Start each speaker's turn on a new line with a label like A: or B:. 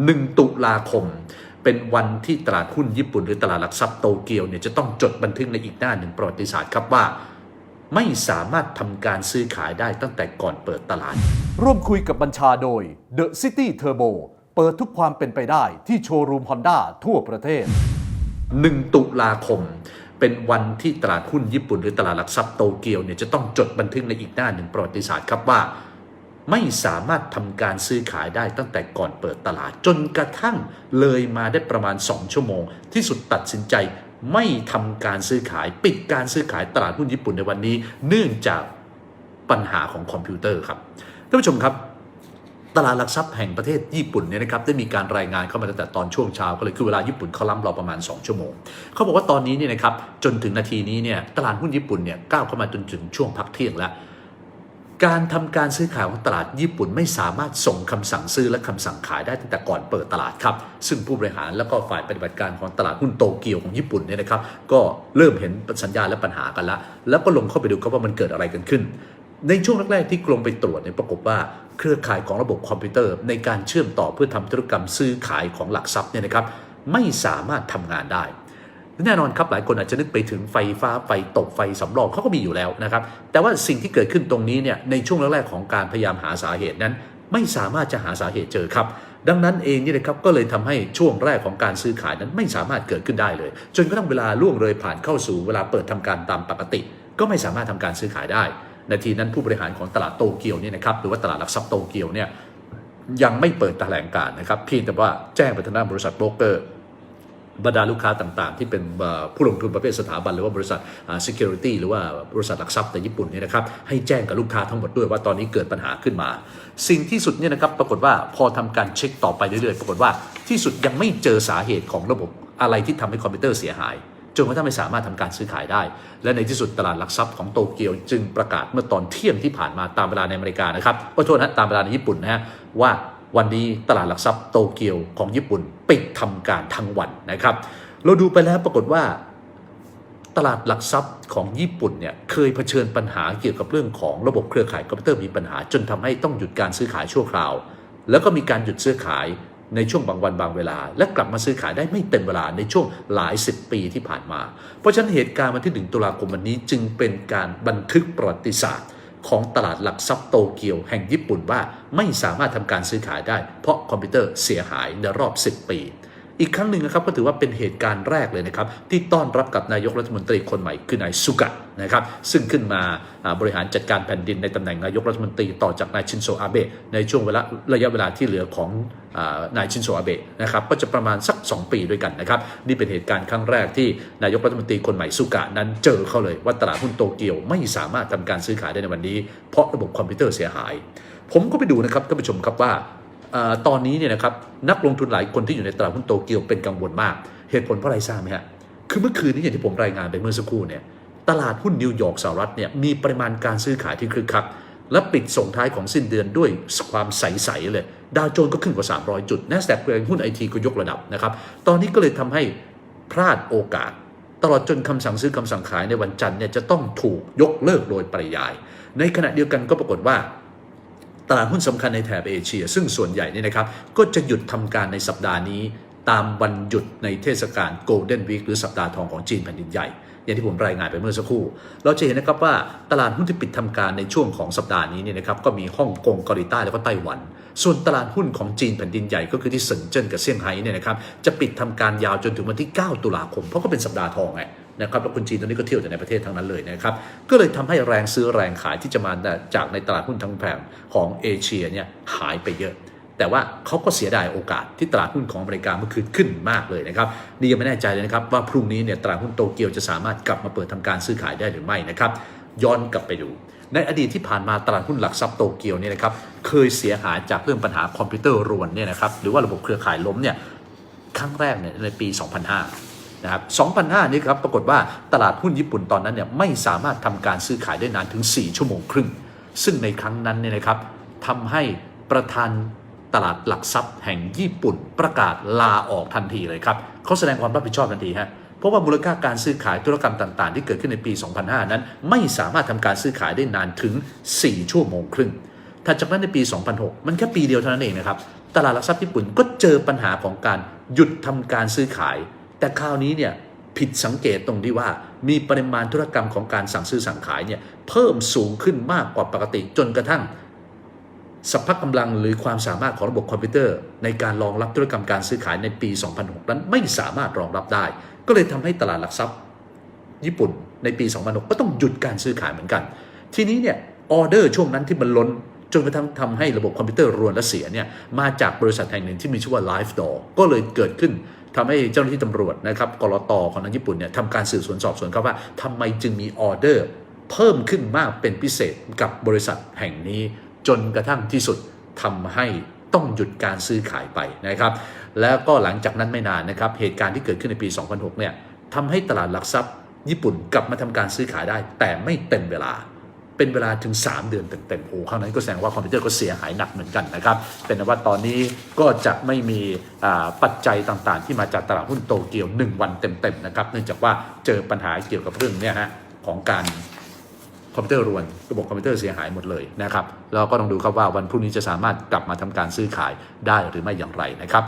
A: 1 ตุลาคม เป็นวันที่ตลาดหุ้นญี่ปุ่นหรือตลาดหลักทรัพย์โตเกียวเนี่ยจะต้องจดบันทึกในอีกหน้าหนึ่งประวัติศาสตร์ครับว่า ไม่สามารถทำการซื้อขายได้ตั้งแต่ก่อนเปิดตลาด
B: ร่วมคุยกับบัญชาโดย The City Turbo เปิดทุกความเป็นไปได้ที่โชว์รูมฮอนด้าทั่วประเทศ
A: 1 ตุลาคม เป็นวันที่ตลาดหุ้นญี่ปุ่นหรือตลาดหลักทรัพย์โตเกียวเนี่ยจะต้องจดบันทึกในอีกหน้าหนึ่งประวัติศาสตร์ครับว่า ไม่สามารถทำการซื้อขายได้ตั้งแต่ก่อนเปิดตลาด จนกระทั่งเลยมาได้ประมาณ 2 ชั่วโมง ที่สุดตัดสินใจไม่ทำการซื้อขาย ปิดการซื้อขายตลาดหุ้นญี่ปุ่นในวันนี้ เนื่องจากปัญหาของคอมพิวเตอร์ครับท่านผู้ชมครับตลาดหลักทรัพย์แห่งประเทศญี่ปุ่นเนี่ยนะครับได้มีการรายงานเข้ามาตั้งแต่ตอนช่วงเช้าก็เลยคือเวลาญี่ปุ่นเขาล้ำเราประมาณ 2 ชั่วโมง เขาบอกว่าตอนนี้เนี่ยนะครับจนถึงนาทีนี้เนี่ยตลาดหุ้นญี่ปุ่นเนี่ยก้าวเข้ามาจนถึงช่วงพักเที่ยงแล้ว การทำการซื้อขายของตลาดญี่ปุ่นไม่สามารถส่งคำสั่งซื้อและคำสั่งขายได้ตั้งแต่ก่อนเปิดตลาดครับ ซึ่งผู้บริหารและก็ฝ่ายปฏิบัติการของตลาดหุ้นโตเกียวของญี่ปุ่นเนี่ยนะครับ ก็เริ่มเห็นสัญญาณและปัญหากันละแล้วก็ลงเข้าไปดูครับว่ามันเกิดอะไรกันขึ้น ในช่วงแรกๆที่กรมไปตรวจเนี่ยปรากฏว่าเครือข่ายของระบบคอมพิวเตอร์ ในการเชื่อมต่อเพื่อทำธุรกรรมซื้อขายของหลักทรัพย์เนี่ยนะครับไม่สามารถทำงานได้ แน่นอนครับหลายคนอาจจะนึกไปถึงไฟฟ้าไฟตกไฟสำรองเขาก็มีอยู่แล้วนะครับ แต่ว่าสิ่งที่เกิดขึ้นตรงนี้เนี่ยในช่วงแรกๆของการพยายามหาสาเหตุนั้น ไม่สามารถจะหาสาเหตุเจอครับ ดังนั้นเองนี่นะครับก็เลยทำให้ช่วงแรกของการซื้อขายนั้นไม่สามารถเกิดขึ้นได้เลย จนกระทั่งเวลาล่วงเลยผ่านเข้าสู่เวลาเปิดทำการตามปกติ ก็ไม่สามารถทำการซื้อขายได้ นาทีนั้นผู้บริหารของตลาดโตเกียวเนี่ยนะครับหรือว่าตลาดหลักทรัพย์โตเกียวเนี่ยยังไม่เปิดแถลงการนะครับเพียงแต่ว่าแจ้งไปทางด้านบริษัทโบรกเกอร์ บรรดาลูกค้าต่างๆ ที่เป็นผู้ลงทุนประเภทสถาบันหรือว่าบริษัท security หรือว่าบริษัทหลักทรัพย์ในญี่ปุ่นเนี่ยนะครับให้แจ้งกับลูกค้าทั้งหมดด้วยว่าตอนนี้เกิดปัญหาขึ้นมา สิ่งที่สุดเนี่ยนะครับปรากฏว่าพอทำการเช็คต่อไปเรื่อยๆปรากฏว่าที่สุดยังไม่เจอสาเหตุของระบบอะไรที่ทำให้คอมพิวเตอร์เสียหายจนกระทั่งไม่สามารถทำการซื้อขายได้ และในที่สุดตลาดหลักทรัพย์ของโตเกียวจึงประกาศเมื่อตอนเที่ยงที่ผ่านมาตามเวลาในอเมริกานะครับขอโทษนะตามเวลาในญี่ปุ่นนะฮะว่า วันนี้ตลาดหลักทรัพย์โตเกียวของญี่ปุ่นปิดทำการทั้งวันนะครับ เราดูไปแล้วปรากฏว่าตลาดหลักทรัพย์ของญี่ปุ่นเนี่ยเคยเผชิญปัญหาเกี่ยวกับเรื่องของระบบเครือข่ายคอมพิวเตอร์มีปัญหา จนทำให้ต้องหยุดการซื้อขายชั่วคราว แล้วก็มีการหยุดซื้อขายในช่วงบางวันบางเวลา และกลับมาซื้อขายได้ไม่เต็มเวลาในช่วงหลายสิบปีที่ผ่านมา เพราะฉะนั้นเหตุการณ์วันที่ 1 ตุลาคมวันนี้จึงเป็นการบันทึกประวัติศาสตร์ ของตลาดหลักทรัพย์โตเกียวแห่งญี่ปุ่นว่าไม่สามารถทำการซื้อขายได้ เพราะคอมพิวเตอร์เสียหายในรอบ 10 ปี อีกครั้งหนึ่งนะครับก็ถือว่าเป็นเหตุการณ์แรกเลยนะครับที่ต้อนรับกับนายกรัฐมนตรีคนใหม่คือนายสุกะนะครับซึ่งขึ้นมาบริหารจัดการแผ่นดินในตำแหน่งนายกรัฐมนตรีต่อจากนายชินโซอาเบะในช่วงเวลาระยะเวลาที่เหลือของนายชินโซอาเบะนะครับก็จะประมาณสัก 2 ปีด้วยกันนะครับนี่เป็นเหตุการณ์ครั้งแรกที่นายกรัฐมนตรีคนใหม่สุกะนั้นเจอเขาเลยว่าตลาดหุ้นโตเกียวไม่สามารถทำการซื้อขายได้ในวันนี้ เพราะระบบคอมพิวเตอร์เสียหาย ผมก็ไปดูนะครับท่านผู้ชมครับว่า ตอนนี้เนี่ยนะครับนักลงทุนหลายคนที่อยู่ในตลาดหุ้นโตเกียวเป็นกังวลมาก เหตุผลเพราะอะไรทราบไหมฮะคือเมื่อคืนนี้อย่างที่ผมรายงานไปเมื่อสักครู่เนี่ยตลาดหุ้นนิวยอร์กสหรัฐเนี่ยมีปริมาณการซื้อขายที่คึกคักและปิดส่งท้ายของสิ้นเดือนด้วยความใส ๆ เลย ดาวโจนส์ก็ขึ้นกว่า 300 จุด n a s d a q เองหุ้นไอทีก็ยกระดับนะครับ ตอนนี้ก็เลยทำให้พลาดโอกาส ตลอดจนคำสั่งซื้อคำสั่งขายในวันจันทร์เนี่ยจะต้องถูกยกเลิกโดยปริยาย ในขณะเดียวกันก็ปรากฏว่า ตลาดหุ้นสำคัญในแถบเอเชีย ซึ่งส่วนใหญ่เนี่ยนะครับก็จะหยุดทำการในสัปดาห์นี้ ตามวันหยุดในเทศกาล Golden Week หรือสัปดาห์ทองของจีนแผ่นดินใหญ่อย่างที่ผมรายงานไปเมื่อสักครู่ เราจะเห็นนะครับว่าตลาดหุ้นที่ปิดทำการในช่วงของสัปดาห์นี้เนี่ยนะครับก็มีฮ่องกงเกาหลีใต้แล้วก็ไต้หวัน ส่วนตลาดหุ้นของจีนแผ่นดินใหญ่ก็คือที่เซินเจิ้นกับเซี่ยงไฮ้เนี่ยนะครับจะปิดทำการยาวจนถึงวันที่ 9 ตุลาคม เพราะก็เป็นสัปดาห์ทองไง นะครับแล้วคนจีนตอนนี้ก็เที่ยวแต่ในประเทศทั้งนั้นเลยนะครับก็เลยทำให้แรงซื้อแรงขายที่จะมาจากในตลาดหุ้นทั้งแผงของเอเชียเนี่ยหายไปเยอะ แต่ว่าเขาก็เสียดายโอกาสที่ตลาดหุ้นของอเมริกาเมื่อคืนขึ้นมากเลยนะครับนี่ยังไม่แน่ใจเลยนะครับว่าพรุ่งนี้เนี่ยตลาดหุ้นโตเกียวจะสามารถกลับมาเปิดทำการซื้อขายได้หรือไม่นะครับย้อนกลับไปดู ในอดีตที่ผ่านมาตลาดหุ้นหลักทรัพย์โตเกียวเนี่ยนะครับเคยเสียหายจากเรื่องปัญหาคอมพิวเตอร์รวนเนี่ยนะครับหรือว่าระบบเครือข่ายล้มเนี่ยครั้งแรกเนี่ยในปี 2005 นะครับ2005 นี่ครับ ปรากฏว่าตลาดหุ้นญี่ปุ่นตอนนั้นเนี่ยไม่สามารถทำการซื้อขายได้นานถึง 4 ชั่วโมงครึ่ง ซึ่งในครั้งนั้นเนี่ยนะครับทำให้ประธานตลาดหลักทรัพย์แห่งญี่ปุ่นประกาศลาออกทันทีเลยครับเขาแสดงความรับผิดชอบทันทีฮะเพราะว่ามูลค่าการซื้อขายธุรกรรมต่าง ๆ ที่เกิดขึ้นในปี 2005 นั้น ไม่สามารถทำการซื้อขายได้นานถึง 4 ชั่วโมงครึ่งถัดจากนั้นในปี 2006 มันแค่ปีเดียวเท่านั้นเองนะครับ ตลาดหลักทรัพย์ญี่ปุ่นก็เจอปัญหาของการหยุดทำการซื้อขาย แต่คราวนี้เนี่ยผิดสังเกตตรงที่ว่ามีปริมาณธุรกรรมของการสั่งซื้อสั่งขายเนี่ยเพิ่มสูงขึ้นมากกว่าปกติจนกระทั่งสัพพะกำลังหรือความสามารถของระบบคอมพิวเตอร์ ในการรองรับธุรกรรมการซื้อขายในปี 2006 นั้นไม่สามารถรองรับได้ ก็เลยทำให้ตลาดหลักทรัพย์ ญี่ปุ่นในปี 2006 ก็ต้องหยุดการซื้อขายเหมือนกัน ทีนี้เนี่ยออเดอร์ช่วงนั้นที่มันล้น จนกระทั่งทำให้ระบบคอมพิวเตอร์รวนและเสียเนี่ยมาจากบริษัทแห่งหนึ่งที่มีชื่อว่า Live Door ก็เลยเกิดขึ้นทำให้เจ้าหน้าที่ตำรวจนะครับกรตของทางญี่ปุ่นเนี่ยทำการสืบสวนสอบสวนครับว่าทำไมจึงมีออเดอร์ เพิ่มขึ้นมากเป็นพิเศษกับบริษัทแห่งนี้ จนกระทั่งที่สุดทำให้ต้องหยุดการซื้อขายไปนะครับ แล้วก็หลังจากนั้นไม่นานนะครับ เหตุการณ์ที่เกิดขึ้นในปี 2006 เนี่ยทำให้ตลาดหลักทรัพย์ ญี่ปุ่นกลับมาทำการซื้อขายได้ แต่ไม่เต็มเวลา เป็นเวลาถึง 3 เดือนเต็มๆโอ้ครั้งนั้นก็แสดงว่าคอมพิวเตอร์ก็เสียหายหนักเหมือนกันนะครับ เป็นว่าตอนนี้ก็จะไม่มีปัจจัยต่างๆ ที่มาจากตลาดหุ้นโตเกียว 1 วันเต็มๆนะครับ เนื่องจากว่าเจอปัญหาเกี่ยวกับเรื่องเนี้ยฮะของการคอมพิวเตอร์รวนระบบคอมพิวเตอร์เสียหายหมดเลยนะครับแล้วก็ต้องดูครับว่าวันพรุ่งนี้จะสามารถกลับมาทำการซื้อขายได้หรือไม่อย่างไรนะครับ